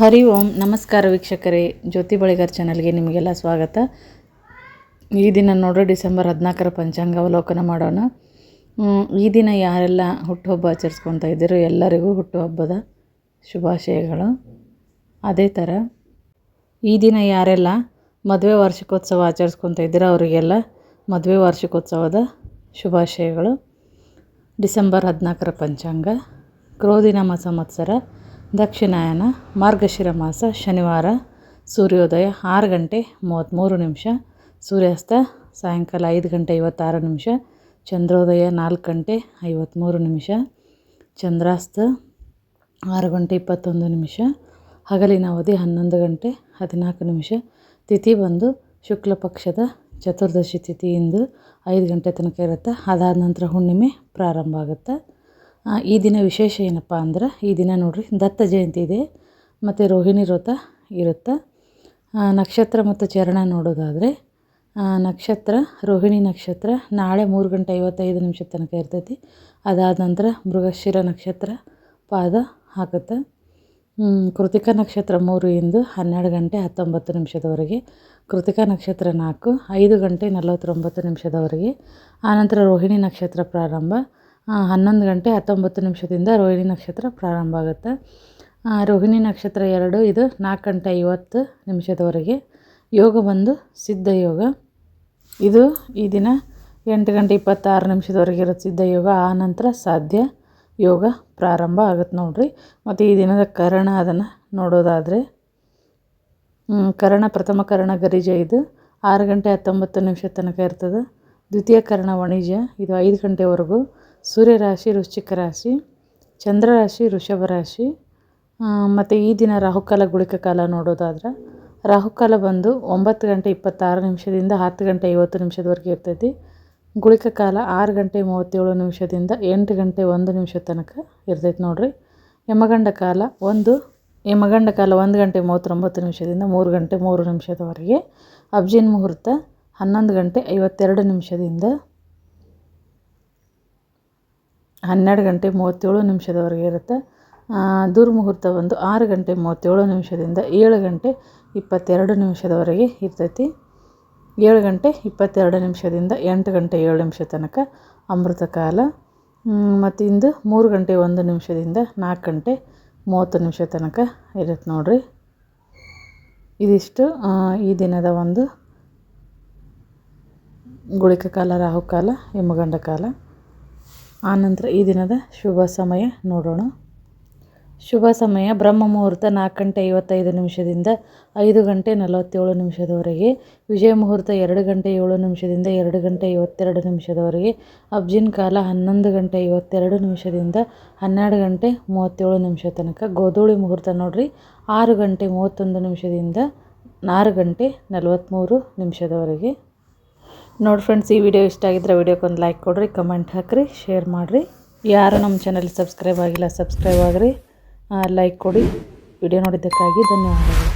ಹರಿ ಓಂ, ನಮಸ್ಕಾರ ವೀಕ್ಷಕರೇ. ಜ್ಯೋತಿ ಬಳಿಗಾರ್ ಚಾನಲ್ಗೆ ನಿಮಗೆಲ್ಲ ಸ್ವಾಗತ. ಈ ದಿನ ನೋಡೋ ಡಿಸೆಂಬರ್ ಹದಿನಾಲ್ಕರ ಪಂಚಾಂಗ ಅವಲೋಕನ ಮಾಡೋಣ. ಈ ದಿನ ಯಾರೆಲ್ಲ ಹುಟ್ಟುಹಬ್ಬ ಆಚರಿಸ್ಕೊತಾ ಇದ್ದೀರೋ ಎಲ್ಲರಿಗೂ ಹುಟ್ಟುಹಬ್ಬದ ಶುಭಾಶಯಗಳು. ಅದೇ ಥರ, ಈ ದಿನ ಯಾರೆಲ್ಲ ಮದುವೆ ವಾರ್ಷಿಕೋತ್ಸವ ಆಚರಿಸ್ಕೊತಾ ಇದ್ದೀರೋ ಅವರಿಗೆಲ್ಲ ಮದುವೆ ವಾರ್ಷಿಕೋತ್ಸವದ ಶುಭಾಶಯಗಳು. ಡಿಸೆಂಬರ್ ಹದಿನಾಲ್ಕರ ಪಂಚಾಂಗ ಕ್ರೋಧಿನಾಮ ಸಂವತ್ಸರ ದಕ್ಷಿಣಾಯನ ಮಾರ್ಗಶಿರ ಮಾಸ ಶನಿವಾರ ಸೂರ್ಯೋದಯ ಆರು ಗಂಟೆ ಮೂವತ್ತ್ಮೂರು ನಿಮಿಷ, ಸೂರ್ಯಾಸ್ತ ಸಾಯಂಕಾಲ ಐದು ಗಂಟೆ ಐವತ್ತಾರು ನಿಮಿಷ, ಚಂದ್ರೋದಯ ನಾಲ್ಕು ಗಂಟೆ ಐವತ್ತ್ಮೂರು ನಿಮಿಷ, ಚಂದ್ರಾಸ್ತ ಆರು ಗಂಟೆ ಇಪ್ಪತ್ತೊಂದು ನಿಮಿಷ, ಹಗಲಿನ ಅವಧಿ ಹನ್ನೊಂದು ಗಂಟೆ ಹದಿನಾಲ್ಕು ನಿಮಿಷ. ತಿಥಿ ಬಂದು ಶುಕ್ಲ ಪಕ್ಷದ ಚತುರ್ದಶಿ ತಿಥಿಯಿಂದ ಐದು ಗಂಟೆ ತನಕ ಇರುತ್ತೆ. ಅದಾದ ನಂತರ ಹುಣ್ಣಿಮೆ ಪ್ರಾರಂಭ ಆಗುತ್ತೆ. ಈ ದಿನ ವಿಶೇಷ ಏನಪ್ಪ ಅಂದ್ರೆ ಈ ದಿನ ನೋಡಿರಿ ದತ್ತ ಜಯಂತಿ ಇದೆ, ಮತ್ತು ರೋಹಿಣಿ ವ್ರತ ಇರುತ್ತೆ? ನಕ್ಷತ್ರ ಮತ್ತು ಚರಣ ನೋಡೋದಾದರೆ ನಕ್ಷತ್ರ, ರೋಹಿಣಿ ನಕ್ಷತ್ರ ನಾಳೆ ಮೂರು ಗಂಟೆ ಐವತ್ತೈದು ನಿಮಿಷ ತನಕ ಇರ್ತೈತಿ. ಅದಾದ ನಂತರ ಮೃಗಶಿರ ನಕ್ಷತ್ರ ಪಾದ ಹಾಕುತ್ತೆ? ಕೃತಿಕ ನಕ್ಷತ್ರ ಮೂರು ಇಂದು ಹನ್ನೆರಡು ಗಂಟೆ ಹತ್ತೊಂಬತ್ತು ನಿಮಿಷದವರೆಗೆ, ಕೃತಿಕಾ ನಕ್ಷತ್ರ ನಾಲ್ಕು ಐದು ಗಂಟೆ ನಲವತ್ತೊಂಬತ್ತು ನಿಮಿಷದವರೆಗೆ ಆನಂತರ ರೋಹಿಣಿ ನಕ್ಷತ್ರ ಪ್ರಾರಂಭ ಹನ್ನೊಂದು ಗಂಟೆ ಹತ್ತೊಂಬತ್ತು ನಿಮಿಷದಿಂದ ರೋಹಿಣಿ ನಕ್ಷತ್ರ ಪ್ರಾರಂಭ ಆಗುತ್ತೆ. ರೋಹಿಣಿ ನಕ್ಷತ್ರ ಎರಡು, ಇದು ನಾಲ್ಕು ಗಂಟೆ ಐವತ್ತು ನಿಮಿಷದವರೆಗೆ ಯೋಗ ಬಂದು ಸಿದ್ಧ ಯೋಗ. ಇದು ಈ ದಿನ ಎಂಟು ಗಂಟೆ ಇಪ್ಪತ್ತಾರು ನಿಮಿಷದವರೆಗೆ ಇರೋ ಸಿದ್ಧ ಯೋಗ. ಆ ನಂತರ ಸಾಧ್ಯ ಯೋಗ ಪ್ರಾರಂಭ ಆಗುತ್ತೆ ನೋಡಿರಿ. ಮತ್ತು ಈ ದಿನದ ಕರಣ ಅದನ್ನು ನೋಡೋದಾದರೆ ಕರಣ, ಪ್ರಥಮ ಕರಣ ಗರಿಜ ಇದು. ಆರು ಗಂಟೆ ಹತ್ತೊಂಬತ್ತು ನಿಮಿಷ ತನಕ ಇರ್ತದೆ. ದ್ವಿತೀಯ ಕರಣ ವಾಣಿಜ್ಯ, ಇದು ಐದು ಗಂಟೆವರೆಗೂ. ಸೂರ್ಯ ರಾಶಿ ವೃಶ್ಚಿಕ ರಾಶಿ ಚಂದ್ರ ರಾಶಿ ವೃಷಭ ರಾಶಿ. ಮತ್ತು ಈ ದಿನ ರಾಹುಕಾಲ, ಗುಳಿಕ ಕಾಲ ನೋಡೋದಾದ್ರೆ, ರಾಹುಕಾಲ ಬಂದು ಒಂಬತ್ತು ಗಂಟೆ ಇಪ್ಪತ್ತಾರು ನಿಮಿಷದಿಂದ ಹತ್ತು ಗಂಟೆ ಐವತ್ತು ನಿಮಿಷದವರೆಗೆ ಇರ್ತೈತಿ. ಗುಳಿಕ ಕಾಲ ಆರು ಗಂಟೆ ಮೂವತ್ತೇಳು ನಿಮಿಷದಿಂದ ಎಂಟು ಗಂಟೆ ಒಂದು ನಿಮಿಷ ತನಕ ಇರ್ತೈತಿ ನೋಡಿರಿ. ಯಮಗಂಡ ಕಾಲ ಒಂದು, ಯಮಗಂಡ ಕಾಲ ಒಂದು ಗಂಟೆ ಮೂವತ್ತೊಂಬತ್ತು ನಿಮಿಷದಿಂದ ಮೂರು ಗಂಟೆ ಮೂರು ನಿಮಿಷದವರೆಗೆ. ಅಬ್ಜಿನ್ ಮುಹೂರ್ತ ಹನ್ನೊಂದು ಗಂಟೆ ಐವತ್ತೆರಡು ನಿಮಿಷದಿಂದ ಹನ್ನೆರಡು ಗಂಟೆ ಮೂವತ್ತೇಳು ನಿಮಿಷದವರೆಗೆ ಇರುತ್ತೆ. ದುರ್ಮುಹೂರ್ತ ಬಂದು ಆರು ಗಂಟೆ ಮೂವತ್ತೇಳು ನಿಮಿಷದಿಂದ ಏಳು ಗಂಟೆ ಇಪ್ಪತ್ತೆರಡು ನಿಮಿಷದವರೆಗೆ ಇರ್ತೈತಿ. ಏಳು ಗಂಟೆ ಇಪ್ಪತ್ತೆರಡು ನಿಮಿಷದಿಂದ ಎಂಟು ಗಂಟೆ ಏಳು ನಿಮಿಷ ತನಕ ಅಮೃತ ಕಾಲ. ಮತ್ತು ಇಂದು ಮೂರು ಗಂಟೆ ಒಂದು ನಿಮಿಷದಿಂದ ನಾಲ್ಕು ಗಂಟೆ ಮೂವತ್ತು ನಿಮಿಷ ತನಕ ಇರುತ್ತೆ ನೋಡಿರಿ. ಇದಿಷ್ಟು ಈ ದಿನದ ಒಂದು ಗುಳಿಕ ಕಾಲ ರಾಹುಕಾಲ ಯಮಗಂಡ ಕಾಲ ಆನಂತರ ಈ ದಿನದ ಶುಭ ಸಮಯ ನೋಡೋಣ. ಶುಭ ಸಮಯ ಬ್ರಹ್ಮ ಮುಹೂರ್ತ ನಾಲ್ಕು ಗಂಟೆ ಐವತ್ತೈದು ನಿಮಿಷದಿಂದ ಐದು ಗಂಟೆ ನಲವತ್ತೇಳು ನಿಮಿಷದವರೆಗೆ, ವಿಜಯ ಮುಹೂರ್ತ ಎರಡು ಗಂಟೆ ಏಳು ನಿಮಿಷದಿಂದ ಎರಡು ಗಂಟೆ ಐವತ್ತೆರಡು ನಿಮಿಷದವರೆಗೆ, ಅಬ್ಜಿನ್ ಕಾಲ ಹನ್ನೊಂದು ಗಂಟೆ ಐವತ್ತೆರಡು ನಿಮಿಷದಿಂದ ಹನ್ನೆರಡು ಗಂಟೆ ಮೂವತ್ತೇಳು ನಿಮಿಷ ತನಕ. ಗೋಧೂಳಿ ಮುಹೂರ್ತ ನೋಡ್ರಿ, ಆರು ಗಂಟೆ ಮೂವತ್ತೊಂದು ನಿಮಿಷದಿಂದ ಆರು ಗಂಟೆ ನಲವತ್ತ್ಮೂರು ನಿಮಿಷದವರೆಗೆ. ನೋಡಿ ಫ್ರೆಂಡ್ಸ್ ಈ ವಿಡಿಯೋ ಇಷ್ಟ ಆಗಿದ್ರೆ ವಿಡಿಯೋಕ್ಕೊಂದು ಲೈಕ್ ಕೊಡ್ರಿ ಕಮೆಂಟ್ ಹಾಕ್ರಿ ಶೇರ್ ಮಾಡಿರಿ. ಯಾರು ನಮ್ಮ ಚಾನಲ್ ಸಬ್ಸ್ಕ್ರೈಬ್ ಆಗಿಲ್ಲ ಸಬ್ಸ್ಕ್ರೈಬ್ ಆಗ್ರಿ. ಲೈಕ್ ಕೊಡಿ. ವಿಡಿಯೋ ನೋಡಿದ್ದಕ್ಕಾಗಿ ಧನ್ಯವಾದಗಳು.